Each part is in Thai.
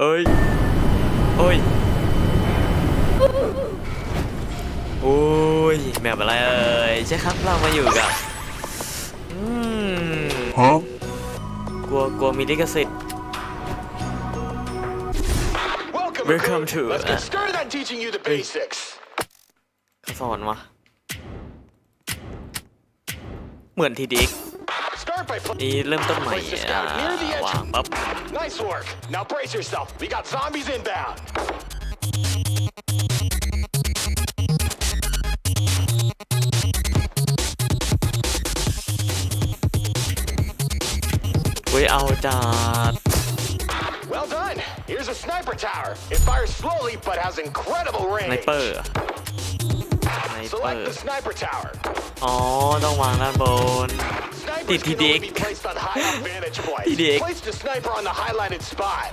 เอ้ยโอ้ยโอ้ยแมปอะไรเอ่ยใช่ครับเรามาอยู่กับอืม Huh? กลัวกลัวมีลิขสิทธิ์ Welcome, Welcome recruit. to, Let's uh, get started on teaching you the basics. เขาสอนวะเหมือนทีดี Start by pl- นี่เริ่มต้นใหม่ Place the อ่า scout near the วาง edge. ปั๊บ Nice work. Now brace yourself. We got zombies inbound. เว้ยเอาจัด Well done. Here's a sniper tower. It fires slowly but has incredible ไน range. เปอร์ไ นเปอ Select ร์ the sniper tower. อ๋อ ต้องวางด้านบน Snipers Did he can only dig? be placed on high up vantage points. He dig? Place the sniper on the highlighted spot.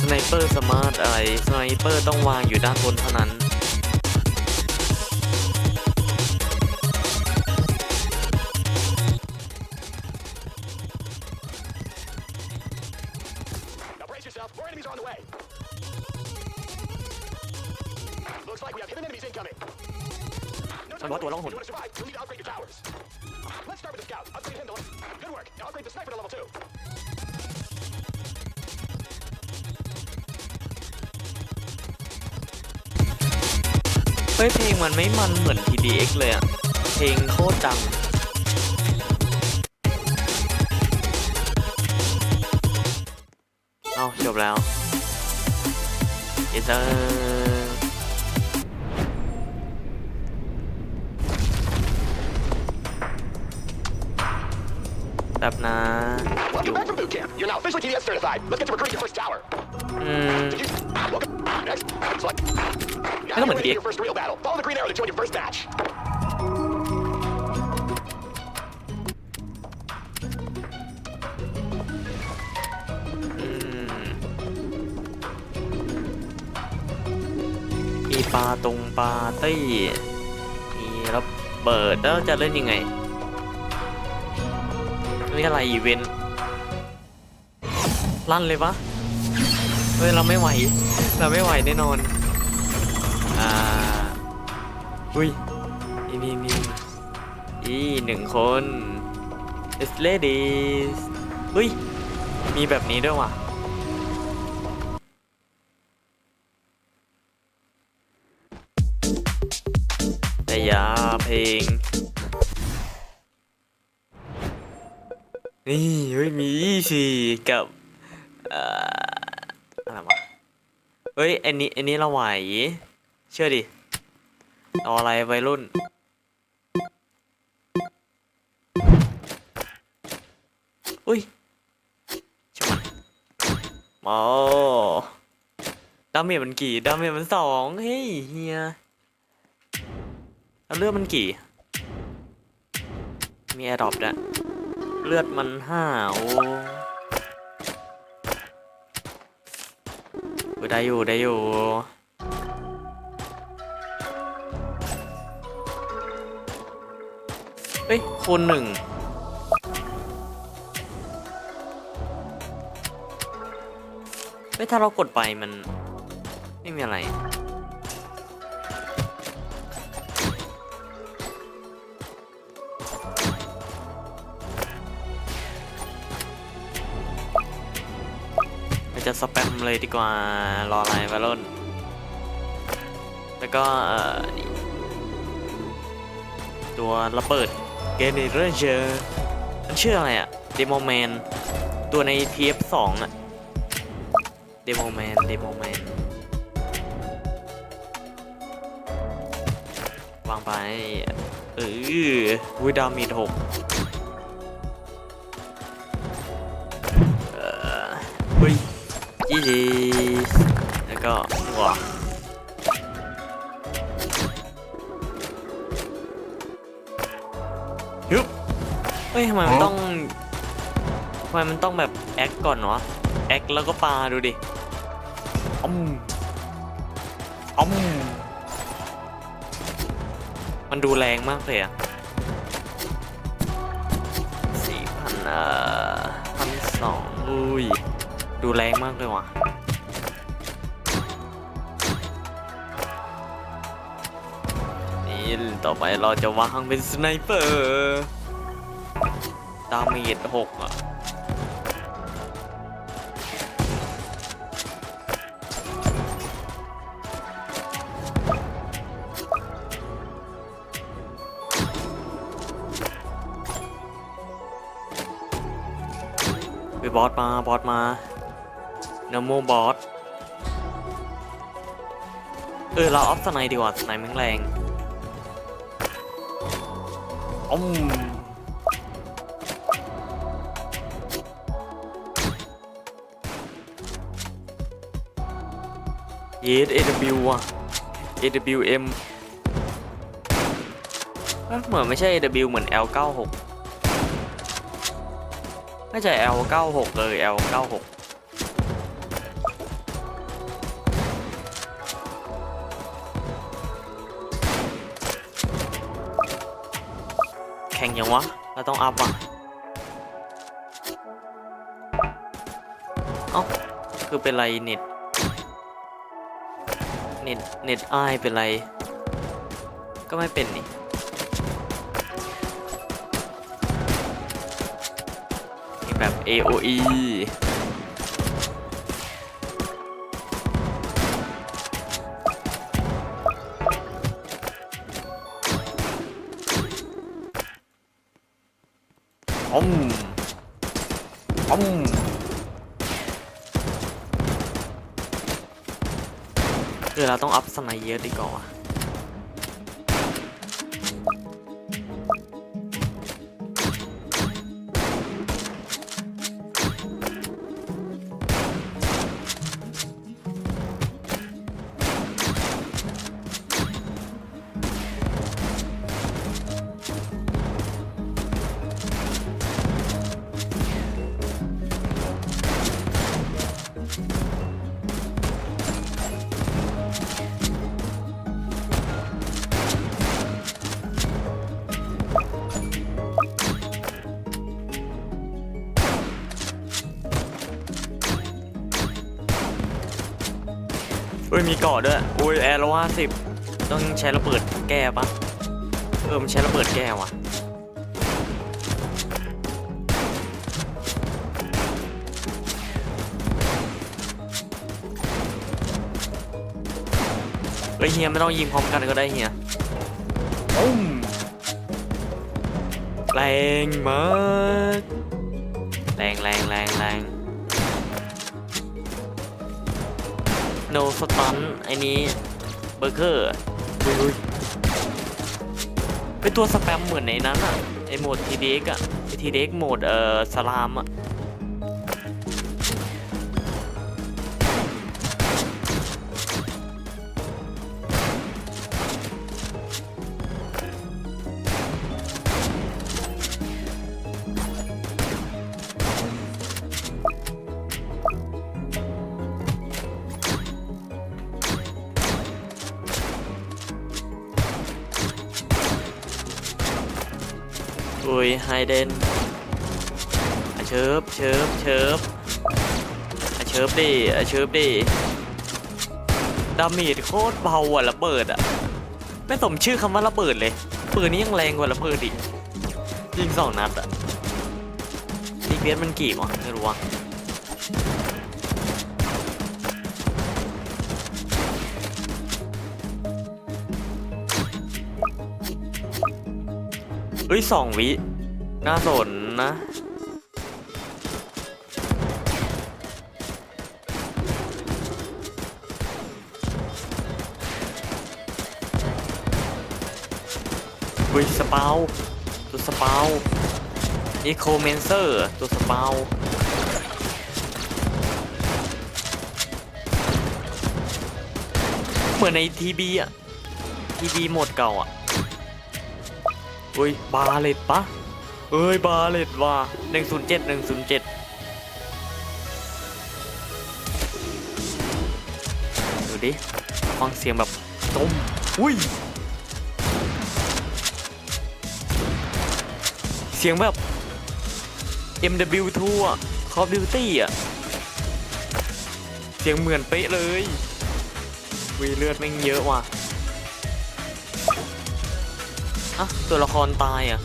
สไนเปอร์สมาร์ทอะไร สไนเปอร์ต้องวางอยู่ด้านบนเท่านั้น เฮ้ยเพลงมันไม่มันเหมือน TDX เลยอะเพลงโคตรดังเอาจบแล้วเยเซอร์แบบนะอยู่ Welcome back from boot camp. You're now officially TDS certified. Let's get to recruiting your first tower. อืม first real battle. Follow the green arrow to join your first match. อืมมีปลาตรงปาร์ตี้มีระเบิดแล้วจะเล่นยังไงนี่อะไรอีเวนต์ลั่นเลยปะเฮ้ยเราไม่ไหว เราไม่ไหวแน่นอน อ่า อุ้ยนี่นี่นี่อีหนึ่งคน It's ladies เฮ้ย มีแบบนี้ด้วยว่ะแต่ยาเพลง นี่เฮ้ยมีสี่กับเอ่อ เฮ้ยอันนี้อันนี้เราไหว เชื่อดิเอาอะไรวัยรุ่น อุ้ยชิบหายโอ้ดาเมจมันกี่ดาเมจมันสองเฮ้ยเฮียแล้วเลือดมันกี่ มีแอร์ดรอปนะเลือดมันห้าโอ้ ได้อยู่ได้อยู่ เฮ้ยคูณหนึ่งเฮ้ยถ้าเรากดไปมัน ไม่มีอะไร จะสแปมเลยดีกว่ารออะไรวะล่นแล้วก็ตัวระเบิดเกเนเรเจอร์มันชื่ออะไรอะเดโมแมนตัวใน TF2 อะเดโมแมนเดโมแมนวางไปเออวิดามีหก ฮึบเฮ้ยทำไมมันต้องทำไมมันต้องแบบแอคก่อนวะแอคแล้วก็ปาดูดิอ้อมอ้อมมันดูแรงมากเลยอะสี่พันเอ่อพันสองอุ้ย ดูแรงมากเลยว่ะ ต่อไปเราจะวางเป็นสไนเปอร์ดาเมจหกอะไปบอสมา บอสมาโนโมบอส เออ เราออฟสไนดีกว่า สไนแม่งแรง อมเยส AW อะ AWM เอ้ยเหมือนไม่ใช่ AW เหมือน L96 ไม่ใช่ L96 เลย L96 แข่งยังวะ เราต้องอัพว่ะ เอ้า คือเป็นไรเน็ต เน็ต เน็ตอ้ายเป็นไร ก็ไม่เป็นนี่แบบ AOE อมอมคือเราต้องอัพสไนเยอะดีกว่า มีเกาะด้วยโอ้ยแอร์ละว่าสิบต้องใช้ระเบิดแก้ปะเออมันใช้ระเบิดแก้ว่ะเฮ้ยเฮียไม่ต้องยิงพร้อมกันก็ได้เฮียอุ้มแรงมากแรงแรงแรงแรง no stun ไอ้นี้เบอร์เกอร์เป็นตัวสแปมเหมือนในนั้นอะไอโหมดทีเด็กอะไอทีเด็กโหมดเอ่อสลามอะ ยไฮเดนอะเชิบเชิบเชิบอะเชิบดิอะเชิบดิดาเมจโคตรเบาอะระเบิดอะไม่สมชื่อคำว่าระเบิดเลยปืนนี้ยังแรงกว่าระเบิดอีกยิงสองนัดอะดีเพียสมันกี่วะไม่รู้วะเอ้ยสองวิ น่าสนนะอุ้ยสปาตัวสเปาอีโคเมนเซอร์ตัวสเปาเหมือนในทีบีอะทีบีหมดเก่าอะอุ้ยบาเลตปะ เอ้ยบาเลตว่ะหนึ่งศูนย์เจ็ดหนึ่งศูนย์เจ็ดดูดิฟังเสียงแบบต้มอุ้ย เสียงแบบ MW2 อะ Call of Duty อะ เสียงเหมือนเป๊ะเลยวีเลือดแม่งเยอะว่ะอะตัวละครตายอะ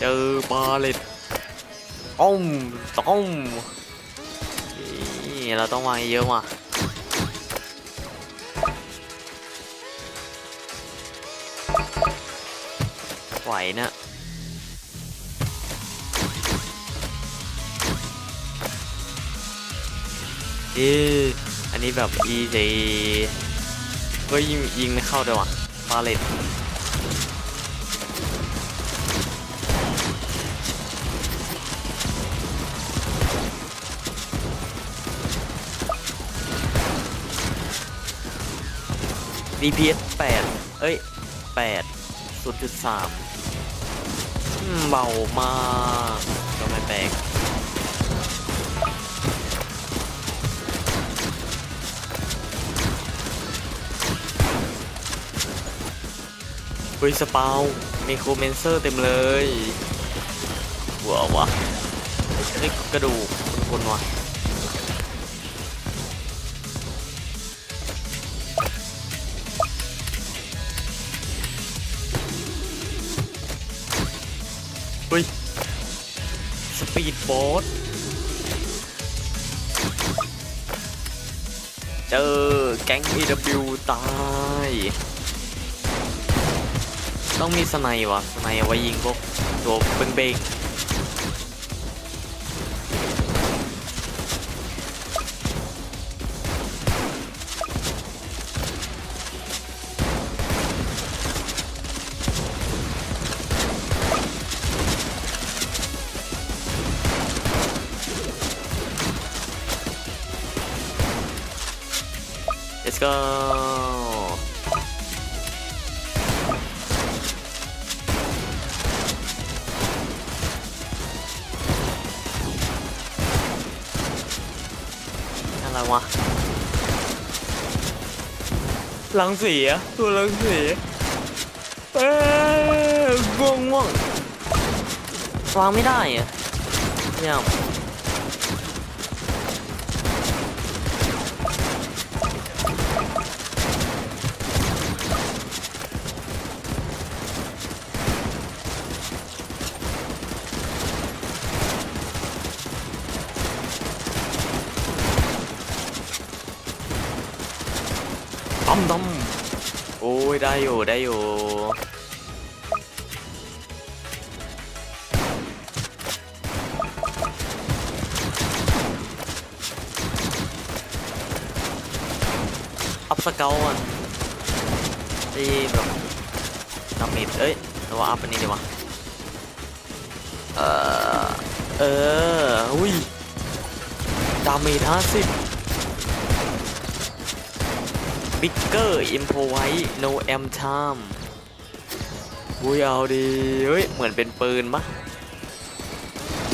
เจอบาเลตอ้อมต้อมนี่เราต้องวางเยอะว่ะไหวนะเอ๊ะอันนี้แบบ easy ก็ยิงยิงไม่เข้าด้วยว่ะบาเลต DPS 8 เอ้ย 8 0.3อืมเบามากก็ไม่แปลกเฮ้ยสปาวมีโคเมนเซอร์เต็มเลยหัววะนี่กระดูกคนๆวะ เฮ้ย สปีดโบ๊ทเจอแก๊ง EW ตาย ต้องมีสไนด์วะสไนด์เอาไว้ยิงพวกตัวเบ้งเบง let's go อะไรวะหลังสีอะตัวหลังสีเอ้ยง่วงง่วงวางไม่ได้อะเนี่ยต้อมต้อมโอ้ ยได้อยู่ได้อยู่ อัพสเกลอะที่แบบดาเมจเอ้ยหรือว่าอัพอันนี้ดีวะเออเอออุ้ยดาเมจห้าสิบ Bigger Improvise No Am Time อุ้ยเอาดี เฮ้ย เหมือนเป็นปืนปะ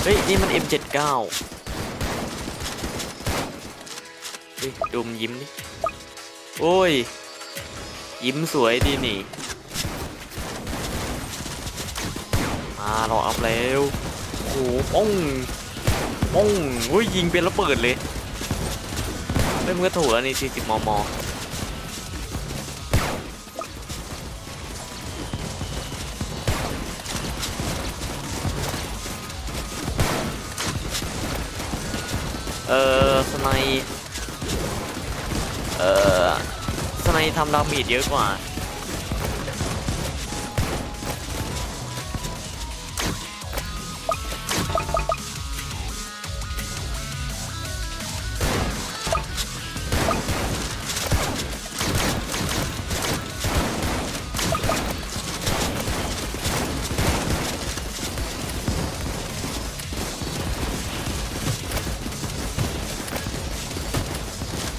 เฮ้ย นี่มัน M79 เฮ้ยดูมยิ้มดิ โอ้ย ยิ้มสวยดีนี่ มาเราอัพแล้วโอ้โหป้องป้องอุ้ย ยิงเป็นแล้วเปิดเลยเล่นมือถูกแล้วนี่40มม เออสไนเออสไนทำดาเมจเยอะกว่า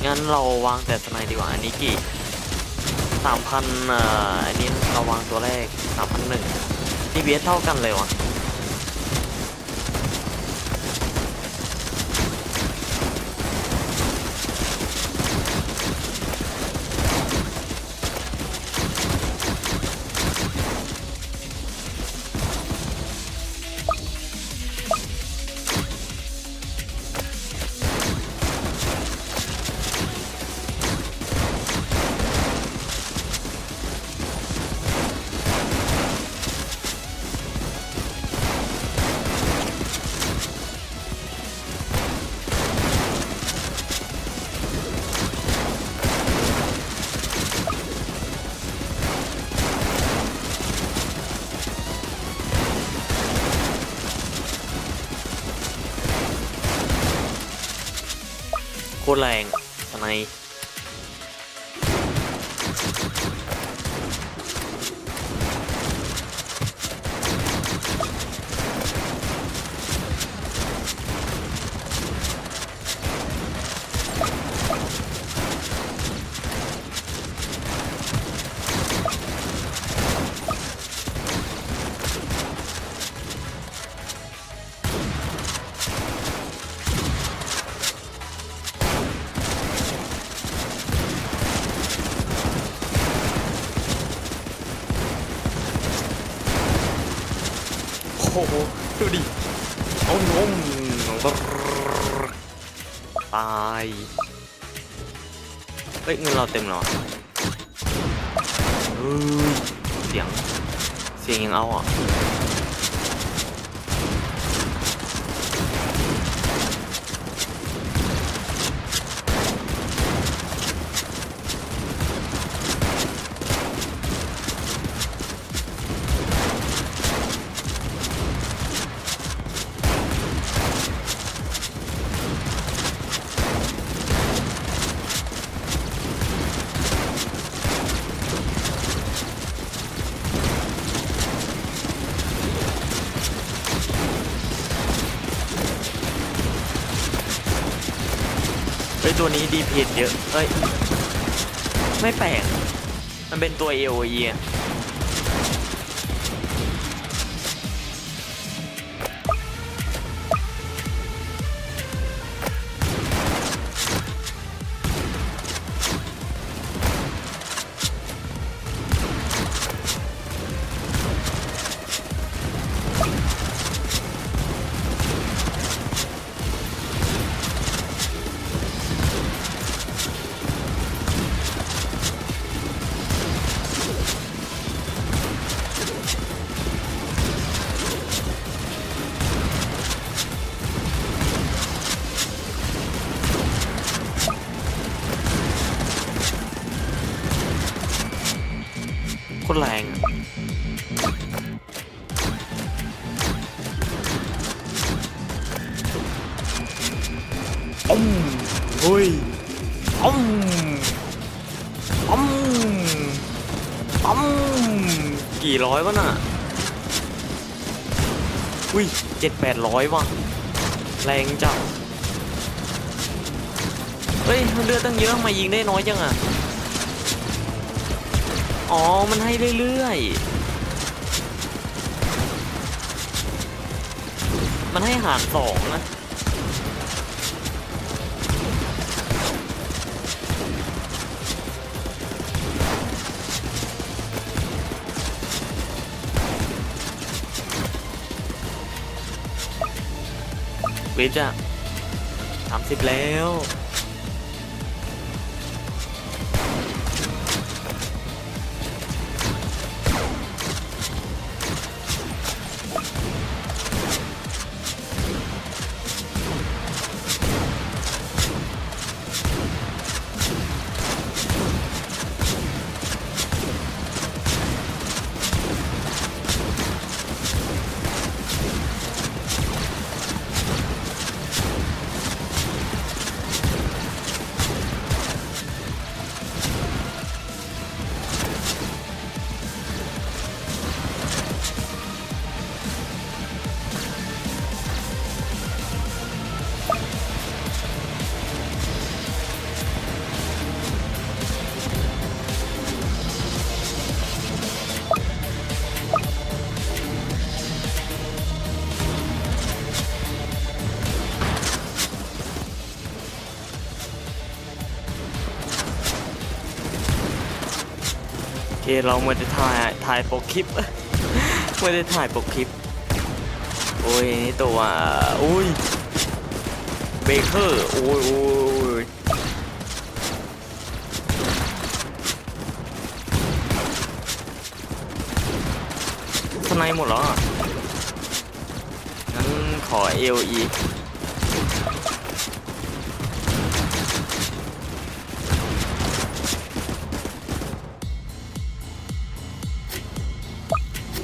งั้นเราวางแต่สไนดีกว่า อันนี้กี่สามพันอ่าอันนี้เราวางตัวแรกสามพันหนึ่งที่เท่ากันเลยวะโตรแรงสไน โอ้โหดูดิเอานมตายเฮ้ยเงินเราเต็มหรอเสียง เสียงยังเอาอะ ตัวนี้ดีเพจเยอะเฮ้ย ไม่แปลก มันเป็นตัว AOE อะ เจ็ดแปดร้อยว่ะ แรงจังเฮ้ยเลือดตั้งเยอะมายิงได้น้อยจังอะ อ๋อ มันให้เรื่อยๆ มันให้หารสองนะ วิทย์อะสามสิบแล้ว เคเราไม่ได้ถ่ายถ่ายปกคลิปไม่ได้ถ่ายปกคลิปโอ้ยนี่ตัวอุ้ยเบเกอร์โอ้ยโอ้ยทนายหมดแล้วงั้นขอ AOE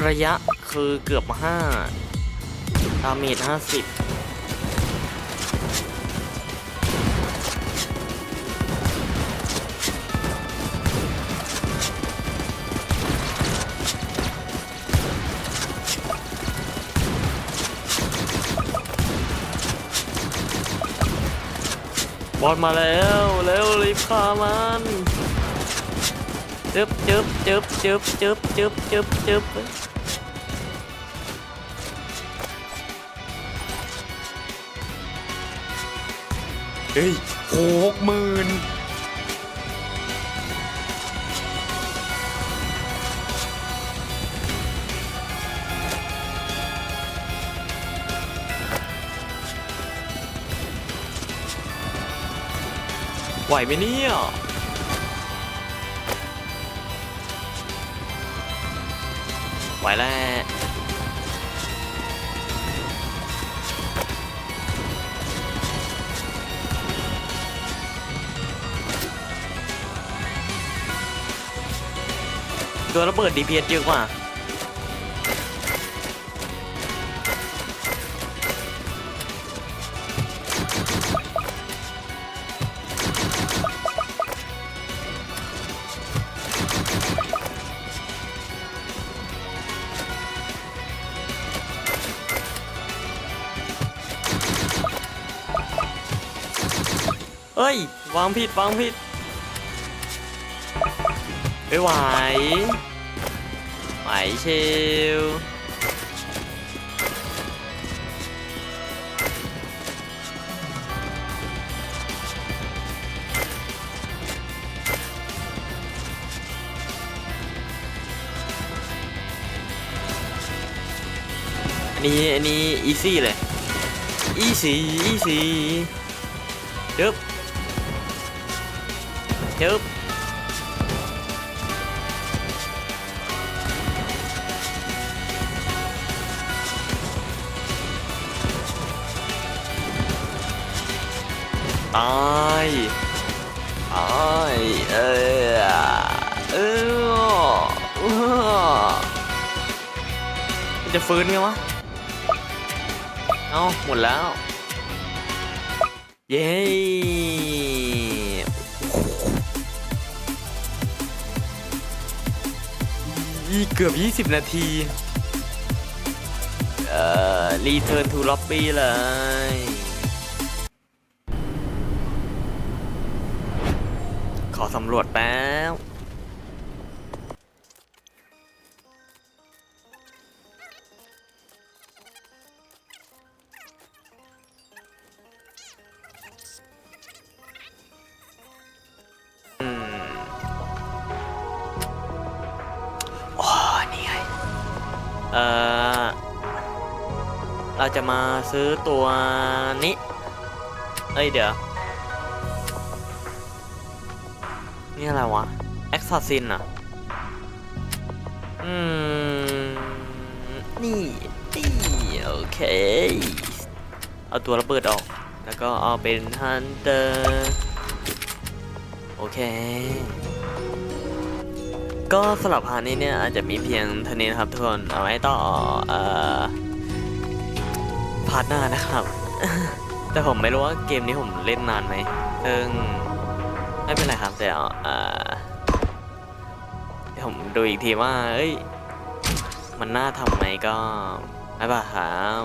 ระยะคือเกือบ 5 ดาเมจ50บอลมาแล้วเร็วรีบฆ่ามันจึบจึบจึบจึบจึบจึบจึ๊บ ฮ้ยหกหมื่นไหวไหมเนี่ยไหวแล้ว ตัวระเบิด DPS เยอะกว่าเอ้ยวางผิดวางผิด ไม่ไหวไหวเชลอันนี้อันนี้อีซี่เลยอีซี่อีซี่จึ๊บจึ๊ายตายเออเออเออจะฟื้นไงวะ เอาหมดแล้ว เย้อีกเกือบ 20 นาที เอ่อ รีเทิร์นทูล็อบบี้เลย ขอสำรวจแป๊บอืมโอ้นี่ไงเอ่อเราจะมาซื้อตัวนี้ เอ้ยเดี๋ยว นี่อะไรวะแอคซ s ซินอะ อืม นี่นี่โอเค เอาตัวระเบิดออก แล้วก็เอาเป็นฮันเตอร์โอเค ก็สำหรับพาร์ทนี้เนี่ยอาจจะมีเพียงเท่านี้นะครับทุกคน เอาไว้ต่อเอ่อพาร์ทหน้านะครับ แต่ผมไม่รู้ว่าเกมนี้ผมเล่นนานไหมซึ่ง ไม่เป็นไรครับเดี๋ยวเออเดี๋ยวผมดูอีกทีว่า เอ้ย มันน่าทำไหมก็ไม่ป่ะครับ